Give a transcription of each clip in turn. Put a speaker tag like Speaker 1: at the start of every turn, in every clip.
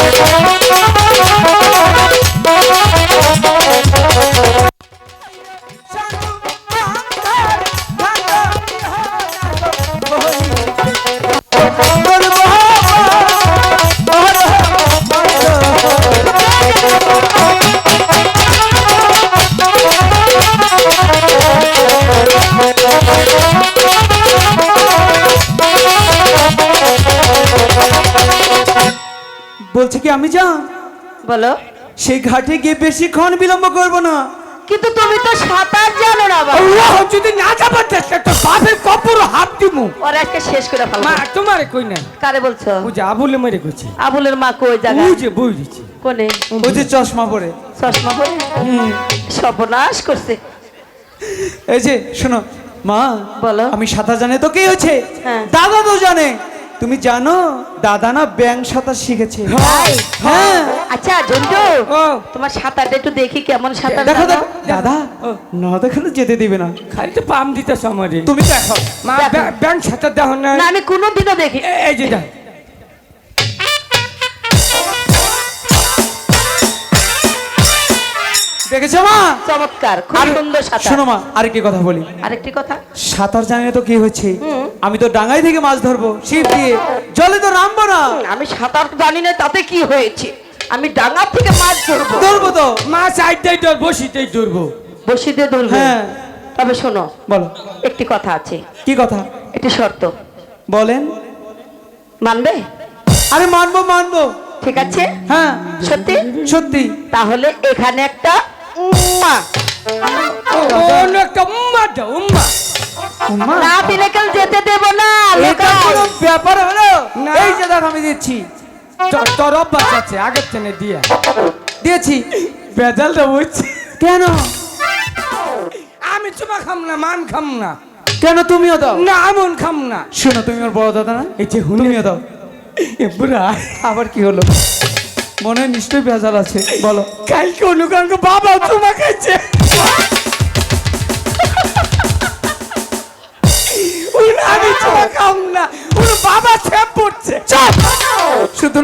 Speaker 1: Thank you. বলছে কি আমি যা
Speaker 2: বলো।
Speaker 1: সেই ঘাটে গিয়ে বেশিক্ষণ বিলম্ব করব না।
Speaker 2: কিন্তু তুমি তো সাঁতার জানো না
Speaker 3: আল্লাহ যদি না যাবার চেষ্টা তো বাপের কপর হাত দিমু।
Speaker 2: ওর আজকে শেষ করে
Speaker 3: মা
Speaker 2: ফেলব
Speaker 3: তোমারে কই না?
Speaker 2: কারে বলছো?
Speaker 3: ও যে আবুলে মেরে কইছি।
Speaker 2: আবুলের মা কই জায়গা
Speaker 3: ও যে বই দিছি
Speaker 2: কোনে?
Speaker 1: ওই যে চশমা পরে।
Speaker 2: চশমা পরে? সর্বনাশ করছে।
Speaker 1: এই যে শোনো মা
Speaker 2: বলো।
Speaker 1: আমি সাঁতার জানে তো কে হয়েছে?
Speaker 2: হ্যাঁ।
Speaker 1: দাদা তো জানে। তুমি জানো দাদা না ব্যাং সাঁতার শিখেছে। হ্যাঁ
Speaker 2: আচ্ছা জন্টু তোমার সাঁতারটা একটু দেখি কেমন সাঁতার
Speaker 1: দেখো দেখো। দাদা না দেখালে যেতে দিবে না।
Speaker 3: খালি তো পাম দিতে আমারে
Speaker 1: তুমি দেখো।
Speaker 3: মা। ব্যাংক সাথে দেখো না।
Speaker 2: না আমি কোনোদিনও দেখি
Speaker 3: এই যে দেখ
Speaker 1: দেখেছ মা?
Speaker 2: চমৎকার খুব
Speaker 1: আর-
Speaker 2: সুন্দর সাঁতার।
Speaker 1: শোনো মা আরেকটি কথা বলি।
Speaker 2: আরেকটি কথা?
Speaker 1: সাঁতার জানে তো কি হচ্ছে?
Speaker 2: হুম।
Speaker 1: আমি তো ডাঙাই থেকে মাছ ধরবো ছিপ দিয়ে। জলে তো নামবো না।
Speaker 2: আমি সাঁতার জানি না তাতে কি হয়েছে? আমি ডাঙা থেকে মাছ ধরবো।
Speaker 1: ধরবো তো।
Speaker 3: মা সাইডটাই তোর বসিতেই ধরবো।
Speaker 2: বসি দিয়ে ধরবো?
Speaker 1: হ্যাঁ।
Speaker 2: তবে শোনো
Speaker 1: বলো।
Speaker 2: একটি কথা আছে।
Speaker 1: কি কথা?
Speaker 2: একটি শর্ত।
Speaker 1: বলেন।
Speaker 2: মানবে?
Speaker 1: আরে মানবো মানবো।
Speaker 2: ঠিক আছে?
Speaker 1: হ্যাঁ।
Speaker 2: সত্যি?
Speaker 1: সত্যি।
Speaker 2: তাহলে এখানে একটা উম্মা।
Speaker 3: একটা উম্মা দাও উম্মা।
Speaker 1: উম্মা,
Speaker 2: না বিলেকাল যেতে দেব না
Speaker 1: এটা কোনো ব্যাপার হলো? এই যে দেখ আমি দিচ্ছি।
Speaker 3: তোর- তোর আগের থেকে দিয়া।
Speaker 1: দিয়েছি।
Speaker 3: বেজালটা বুঝছি।
Speaker 1: কেন?
Speaker 3: আমি চুমা খাম না মান খাম না।
Speaker 1: কেন তুমিও দাও?
Speaker 3: না আমন খাম না।
Speaker 1: শোনো তুমি আমার বড় দাদা না?
Speaker 3: এই যে
Speaker 1: তুমিও দাও।
Speaker 3: এ বুড়া।
Speaker 1: আবার কি হলো? মনে হয় নিশ্চয়ই ভেজাল আছে। বলো।
Speaker 3: কালকে অনুকাঙ্ক বাবা চুমা খাইছে। বাবা ছেপ পড়ছে।
Speaker 1: শুধু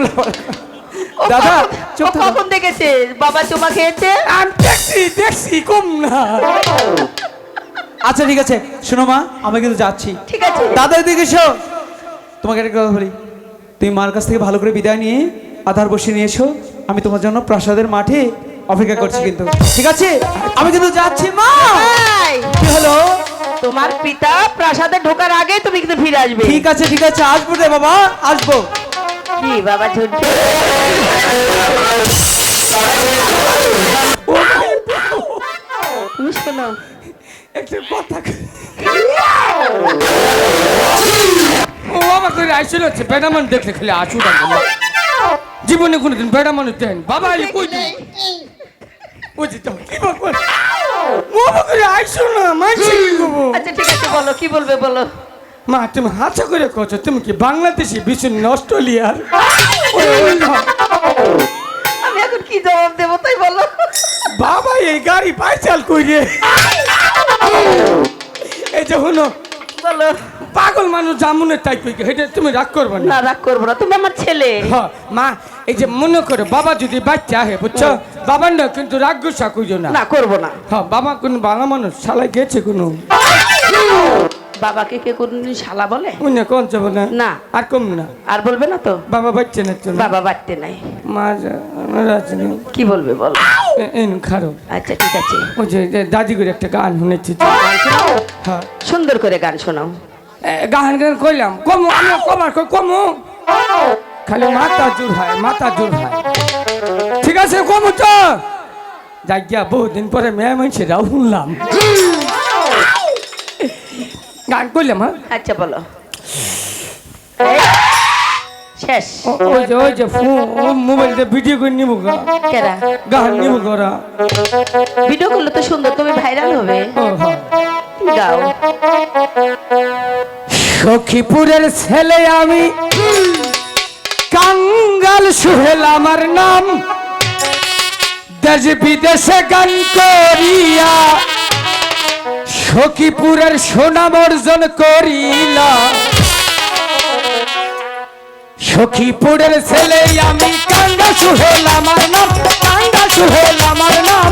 Speaker 1: দাদা চুপ
Speaker 2: কখন দেখেছে? বাবা চুমা খেয়েছে?
Speaker 3: আমি দেখছি দেখছি কম না।
Speaker 1: আচ্ছা ঠিক আছে। শোনো মা আমি কিন্তু যাচ্ছি।
Speaker 2: ঠিক আছে।
Speaker 1: দাদা এদিকে এসো। তোমাকে একটা কথা বলি। তুমি মার কাছ থেকে ভালো করে বিদায় নিয়ে আধার বসে নিয়ে এসো। আমি তোমার জন্য প্রাসাদের মাঠে অপেক্ষা করছি কিন্তু। ঠিক আছে? আমি কিন্তু যাচ্ছি মা! কি হলো?
Speaker 2: তোমার পিতা প্রাসাদে ঢোকার আগে তুমি কিন্তু ফিরে আসবে।
Speaker 1: ঠিক আছে ঠিক আছে আসব রে বাবা আসব।
Speaker 2: কি বাবা ঝুন্টু তুমি শোনো
Speaker 3: একটা কথা ও বাবা করে আইসল হচ্ছে বেটা মানুষ দেখলে খালি জীবনে কোনোদিন বেটা মানুষ দেন বাবা আলি কই দিন বুঝি তো কি বলব ও বাবা করে আইসো না মাইছি
Speaker 2: আচ্ছা ঠিক আছে বলো কি বলবে বলো?
Speaker 3: মা তুমি করে কছো তুমি কি বাংলাদেশি অস্ট্রেলিয়ার।
Speaker 2: আমি এখন কি জবাব দেবো তাই বলো।
Speaker 3: বাবা এই গাড়ি পাইচাল কইরে। এই যে হলো
Speaker 2: বলো।
Speaker 3: পাগল মানুষ জামুনের তাই কই হেঁটে তুমি রাগ করবে না।
Speaker 2: না রাগ করব না তুমি আমার ছেলে।
Speaker 3: হ, মা এই যে মনে করে বাবা যদি বাচ্চা আহে বুঝছ? বাবার না কিন্তু রাগ গুসা কইছো না।
Speaker 2: না করব না।
Speaker 3: হ্যাঁ বাবা কোন ভালো মানুষ শালা গেছে কোনো।
Speaker 2: বাবাকে কে কোনদিন শালা বলে?
Speaker 3: উনি কোন যাব না।
Speaker 2: না।
Speaker 3: আর কম না।
Speaker 2: আর বলবে না তো?
Speaker 3: বাবা বাচ্চা না চলো
Speaker 2: বাবা বাড়তে নাই।
Speaker 3: মা
Speaker 2: কি বলবে বলো?
Speaker 3: এন খারো।
Speaker 2: আচ্ছা ঠিক আছে।
Speaker 3: ওই যে দাদি করে একটা গান শুনেছি
Speaker 2: গান
Speaker 3: হ্যাঁ।
Speaker 2: সুন্দর করে গান শোনাও।
Speaker 3: গান গান কইলাম। কমু আমি কমার কই কমু। খালি মাথা জোর হয় মাথা জোর হয় আছে যাই গিয়া বহুদিন পরে মেয়ে মানুষেরাও শুনলাম। গান করলাম হ্যাঁ?
Speaker 2: আচ্ছা বলো। শেষ।
Speaker 3: ওই যে ওই যে ফোন মোবাইল দিয়ে ভিডিও করে নিব গা।
Speaker 2: কেরা?
Speaker 3: গান নিব গরা
Speaker 2: ভিডিও করলে তো সুন্দর তুমি ভাইরাল হবে।
Speaker 3: হ্যাঁ।
Speaker 2: গাও
Speaker 3: সখীপুরের ছেলে আমি। কাঙ্গাল সুহেল আমার নাম। দেশ বিদেশে গান করিয়া সখীপুরের সুনাম অর্জন করিলা। সখীপুরের ছেলে আমি কাঙ্গা সুহেল আমার নাম কাঙ্গা সুহেল আমার নাম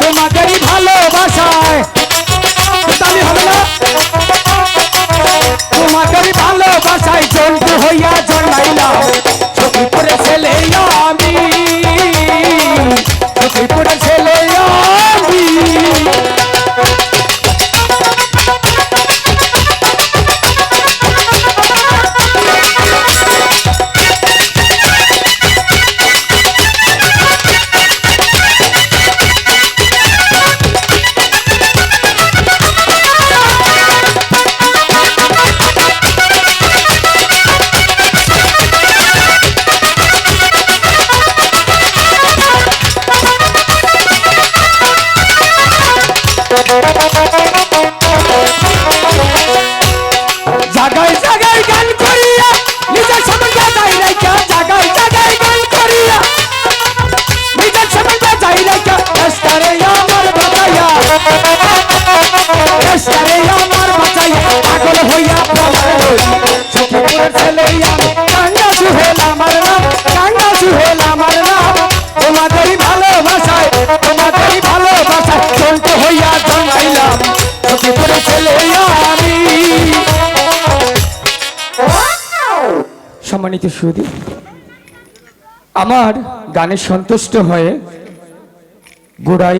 Speaker 3: তোমাদেরই ভালোবাসায়। হবে না? সম্মানিত সুদী আমার গানে সন্তুষ্ট হয়ে গোড়ায়